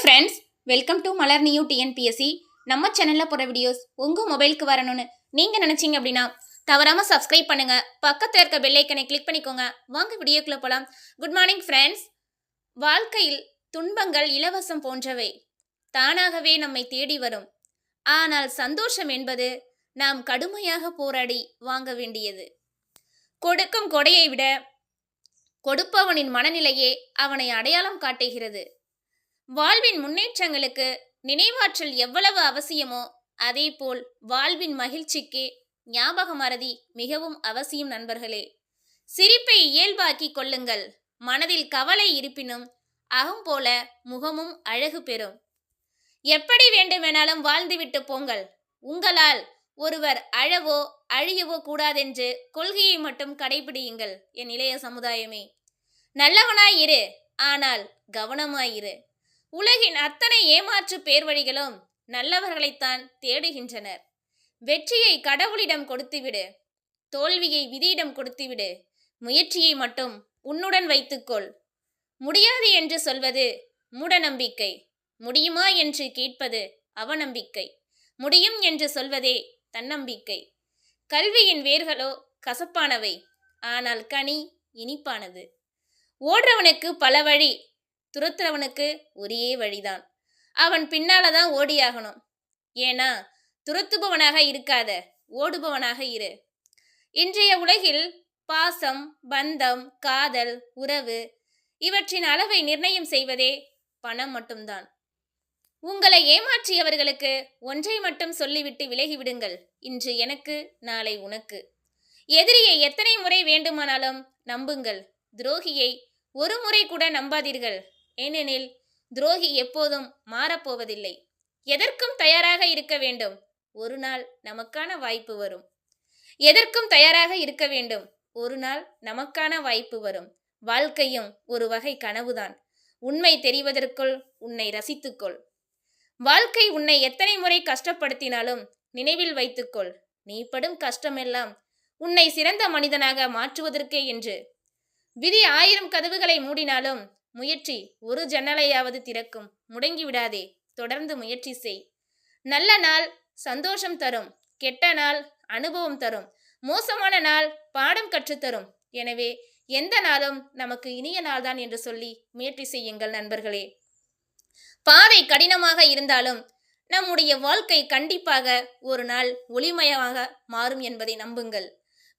Friends welcome to Malar new TNPSC நம்ம சேனலில் போகிற வீடியோஸ் உங்கள் மொபைலுக்கு வரணும்னு நீங்கள் நினச்சிங்க அப்படின்னா தவறாமல் சப்ஸ்கிரைப் பண்ணுங்க. பக்கத்தில் இருக்க பெல்லைக்கனை கிளிக் பண்ணிக்கோங்க. வாங்க வீடியோக்குள்ளே போகலாம் குட் மார்னிங் ஃப்ரெண்ட்ஸ் வாழ்க்கையில் துன்பங்கள் இலவசம் போன்றவை தானாகவே நம்மை தேடி வரும். ஆனால் சந்தோஷம் என்பது நாம் கடுமையாக போராடி வாங்க வேண்டியது. கொடுக்கும் கொடையை விட கொடுப்பவனின் மனநிலையே அவனை அடையாளம் காட்டுகிறது. வாழ்வின் முன்னேற்றங்களுக்கு நினைவாற்றல் எவ்வளவு அவசியமோ அதேபோல் வாழ்வின் மகிழ்ச்சிக்கு ஞாபக மறதி மிகவும் அவசியம் நண்பர்களே. சிரிப்பை இயல்பாக்கிக் கொள்ளுங்கள். மனதில் கவலை இருப்பினும் அகம் போல முகமும் அழகு பெறும். எப்படி வேண்டுமெனாலும் வாழ்ந்துவிட்டு போங்கள். உங்களால் ஒருவர் அழவோ அழியவோ கூடாதென்று கொள்கையை மட்டும் கடைபிடியுங்கள் என் இளைய சமுதாயமே. நல்லவனாய் இரு ஆனால் கவனமாயிரு உலகின் அத்தனை ஏமாற்று பேர்வழிகளும் நல்லவர்களைத்தான் தேடுகின்றனர். வெற்றியை கடவுளிடம் கொடுத்துவிடு. தோல்வியை விதியிடம் கொடுத்துவிடு. முயற்சியை மட்டும் உன்னுடன் வைத்துக்கொள். முடியாது என்று சொல்வது மூடநம்பிக்கை. முடியுமா என்று கேட்பது அவநம்பிக்கை. முடியும் என்று சொல்வதே தன்னம்பிக்கை. கல்வியின் வேர்களோ கசப்பானவை. ஆனால் கனி இனிப்பானது. ஓடுறவனுக்கு பல வழி துரத்துறவனுக்கு ஒரே வழிதான். அவன் பின்னால தான் ஓடியாகணும். ஏன்னா துரத்துபவனாக இருக்காத ஓடுபவனாக இரு. இன்றைய உலகில் பாசம் பந்தம் காதல் உறவு இவற்றின் அளவை நிர்ணயம் செய்வதே பணம் மட்டும்தான். உங்களை ஏமாற்றியவர்களுக்கு ஒன்றை மட்டும் சொல்லிவிட்டு விலகிவிடுங்கள். இன்று எனக்கு நாளை உனக்கு. எதிரியை எத்தனை முறை வேண்டுமானாலும் நம்புங்கள். துரோகியை ஒரு முறை கூட நம்பாதீர்கள். ஏனெனில் துரோகி எப்போதும் மாறப்போவதில்லை. எதற்கும் தயாராக இருக்க வேண்டும். ஒரு நாள் நமக்கான வாய்ப்பு வரும். எதற்கும் தயாராக இருக்க வேண்டும். ஒரு நாள் நமக்கான வாய்ப்பு வரும். வாழ்க்கையும் ஒரு வகை கனவுதான். உண்மை தெரிவதற்குள் உன்னை ரசித்துக்கொள். வாழ்க்கை உன்னை எத்தனை முறை கஷ்டப்படுத்தினாலும் நினைவில் வைத்துக்கொள். நீ படும் கஷ்டமெல்லாம் உன்னை சிறந்த மனிதனாக மாற்றுவதற்கே என்று. விதி ஆயிரம் கதவுகளை மூடினாலும் முயற்சி ஒரு ஜன்னலையாவது திறக்கும். முடங்கி விடாதே. தொடர்ந்து முயற்சி செய். நல்ல நாள் சந்தோஷம் தரும். கெட்ட நாள் அனுபவம் தரும். மோசமான நாள் பாடம் கற்றுத்தரும். எனவே எந்த நாளும் நமக்கு இனிய நாள்தான் என்று சொல்லி முயற்சி செய்யுங்கள் நண்பர்களே. பாதை கடினமாக இருந்தாலும் நம்முடைய வாழ்க்கை கண்டிப்பாக ஒரு நாள் ஒளிமயமாக மாறும் என்பதை நம்புங்கள்.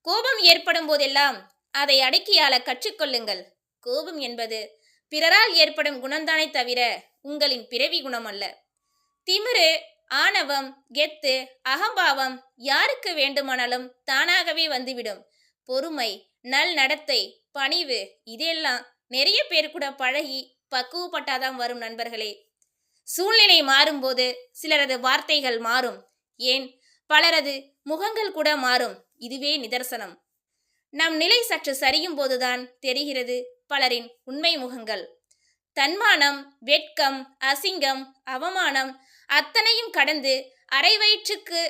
கோபம் ஏற்படும் போதெல்லாம் அதை அடக்கியால கற்றுக்கொள்ளுங்கள். கோபம் என்பது பிறரால் ஏற்படும் குணம்தானே தவிர உங்களின் பிறவி குணம் அல்ல திமிரு ஆணவம் கெத்து அகம்பாவம் யாருக்கு வேண்டுமானாலும் தானாகவே வந்துவிடும். பொறுமை நல் நடத்தை பணிவு இதெல்லாம் நிறைய பேர் கூட பழகி பக்குவப்பட்டாதான் வரும் நண்பர்களே. சூழ்நிலை மாறும்போது சிலரது வார்த்தைகள் மாறும். ஏன்? பலரது முகங்கள் கூட மாறும். இதுவே நிதர்சனம். நம் நிலை சற்று சரியும் போதுதான் தெரிகிறது. பலரின் உண்மை முகங்கள். தன்மானம் வெட்கம் அசிங்கம் அவமானம் அத்தனையும் கடந்து அரை வயிற்றுக்கு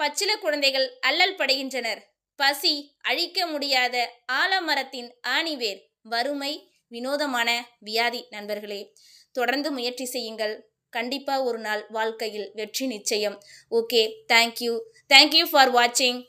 பச்சில குழந்தைகள் அல்லல் படுகின்றனர். பசி அழிக்க முடியாத ஆலமரத்தின் ஆணிவேர் வறுமை வினோதமான வியாதி நண்பர்களே. தொடர்ந்து முயற்சி செய்யுங்கள். கண்டிப்பாக ஒரு நாள் வாழ்க்கையில் வெற்றி நிச்சயம். ஓகே தேங்க்யூ தேங்க்யூ ஃபார் வாட்சிங்